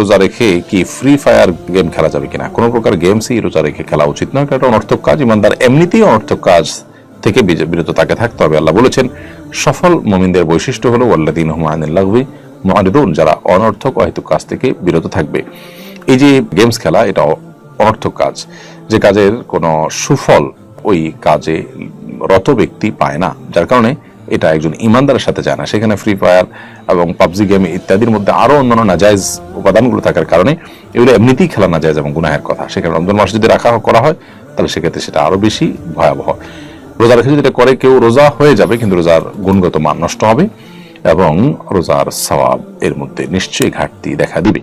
রোজা রেখে কি ফ্রি ফায়ার গেম খেলা যাবে কিনা? কোনো প্রকার গেমসই রোজা রেখে খেলা উচিত নয়, কারণ অনর্থক কাজ, ইমানদার এমনিতেই অনর্থক কাজ থেকে বিরত তাকে থাকতে হবে। আল্লাহ বলেছেন, সফল মুমিনদের বৈশিষ্ট্য হলো ওয়াল্লাদিন হুমায়ুল্লাহবি মুআরিদুন, যারা অনর্থক অহেতুক কাজ থেকে বিরত থাকবে। এই যে গেমস খেলা, এটা অনর্থক কাজ। যে কাজের কোনো সুফল ওই কাজে রত ব্যক্তি পায় না। যার কারণে এটা একজন ইমানদারের সাথে যায় না। সেখানে ফ্রি ফায়ার এবং পাবজি গেম ইত্যাদির মধ্যে আরও অন্যান্য নাজায়জ উপাদানগুলো থাকার কারণে এগুলো এমনিতেই খেলা নাজায়জ এবং গুনাহের কথা। সেখানে রমজান মাস যদি রাখা করা হয়, তাহলে সেক্ষেত্রে সেটা আরও বেশি ভয়াবহ। রোজা রেখে যদি এটা করে, কেউ রোজা হয়ে যাবে, কিন্তু রোজার গুণগত মান নষ্ট হবে এবং রোজার সওয়াব এর মধ্যে নিশ্চয়ই ঘাটতি দেখা দিবে।